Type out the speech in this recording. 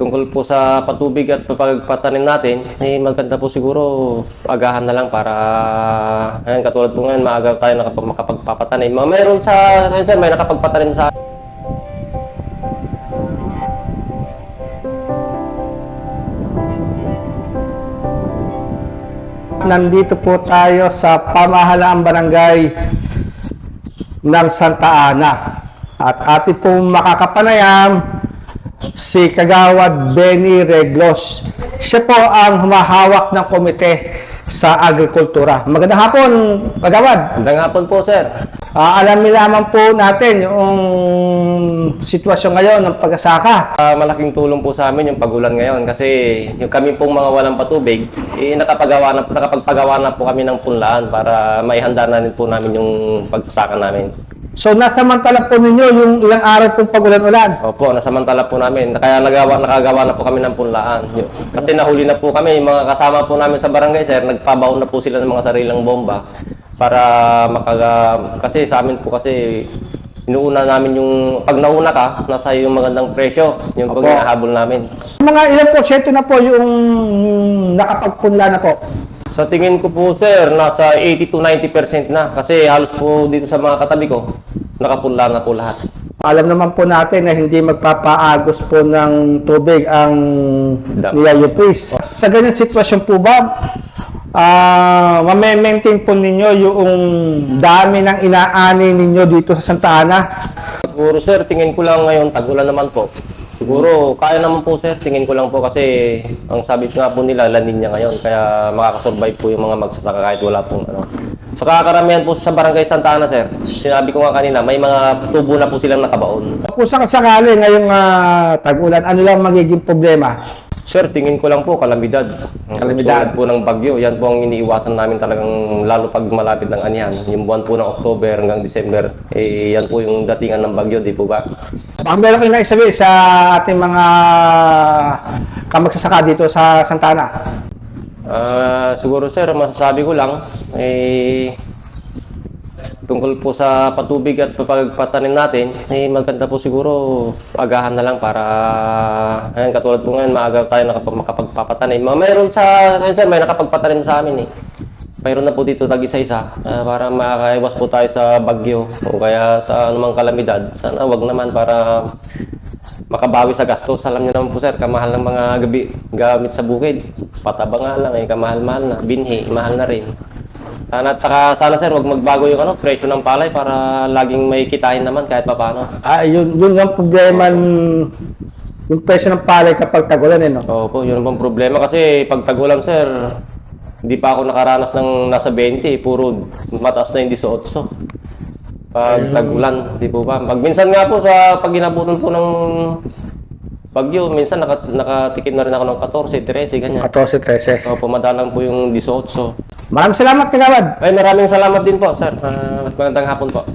tungkol po sa patubig at pagpatanim natin, eh maganda po siguro agahan na lang para ayun, katulad po ngayon maaga tayo nakapag makapagpapatanim. Mayroon sa ayun, sir, may nakapagpatanim sa Nandito po tayo sa pamahalaang barangay ng Santa Ana. At ating pong makakapanayam si Kagawad Benny Reglos. Siya po ang humahawak ng komite sa agrikultura. Magandang hapon, Kagawad. Magandang hapon po, sir. Ah, alamin lamang po natin yung sitwasyon ngayon ng pag-asaka. Ah, malaking tulong po sa amin yung pagulan ngayon kasi yung kami pong mga walang patubig, eh, nakapagawa na, nakapagpagawa na po kami ng punlaan para maihanda na rin po namin yung pagsasaka namin. So, nasamantala po ninyo yung ilang araw pong pagulan-ulan. Opo, nasamantala po namin. Kaya nagawa, nakagawa na po kami ng punlaan. Yun. Kasi nahuli na po kami, yung mga kasama po namin sa barangay, sir, nagpabaon na po sila ng mga sarilang bomba para makaga... Kasi sa amin po kasi inuuna namin yung... Pag nauna ka, nasa yung magandang presyo. Yung pag hinahabol namin. Mga ilang porsyento na po yung nakapagpunla na po? Sa tingin ko po, sir, nasa 80 to 90% na. Kasi halos po dito sa mga katabi ko, nakapunla na po lahat. Alam naman po natin na hindi magpapaagos po ng tubig ang niyayupis. Sa ganyan sitwasyon po ba, ah mame-maintain po ninyo yung dami ng inaani ninyo dito sa Santa Ana? Siguro sir, tingin ko lang ngayon, tagulan naman po. Siguro, kaya naman po sir, tingin ko lang po kasi ang sabi nga po nila, La Nina ngayon, kaya makakasurvive po yung mga magsasaka kahit wala pong ano. Sa kakaramihan po sa barangay Santa Ana sir, sinabi ko nga kanina, may mga tubo na po silang nakabaon. Kung sakasakali ngayong ah, tag-ulan, ano lang magiging problema? Sir, tingin ko lang po, kalamidad. Kalamidad. Tulad po ng bagyo, yan po ang iniiwasan namin talagang lalo pag malapit ng anihan. Yung buwan po ng October hanggang December, eh yan po yung datingan ng bagyo, di po ba? Baka meron kayo naisabi sa ating mga kamagsasaka dito sa Santa Ana? Ah, siguro sir, masasabi ko lang, eh, tungkol po sa patubig at pagpatanim natin, eh, maganda po siguro agahan na lang para, ayun, katulad po ngayon, maaga tayo nakapag makapagpapatanim. Mayroon sa, ayun sir, may nakapagpatanim sa amin eh. Mayroon na po dito tag isa-isa ah, para makakaiwas po tayo sa bagyo o kaya sa anumang kalamidad. Sana wag naman para makabawi sa gastos. Alam niyo naman po sir, kamahal ng mga gabi, gamit sa bukid. Pataba nga lang eh, kamahal-mahal na. Binhi, mahal na rin. Sana at saka sana sir, wag magbago yung ano, presyo ng palay para laging may kitain naman kahit papaano. Ah, yun, yun ang problema n- yung presyo ng palay kapag tagulan eh, no? Opo, yun ang problema kasi pag tagulan sir, hindi pa ako nakaranas ng nasa 20, eh, puro mataas na yung 18. Pag tagulan, di po ba? Pag minsan nga po sa pag inabutan po ng bagyo, minsan naka, nakatikim na rin ako ng 14, 13, ganyan. 14, 13. Opo, madalang po yung 18. Maraming salamat, Kagawad. Ay, maraming salamat din po, sir. Ah, magandang hapon po.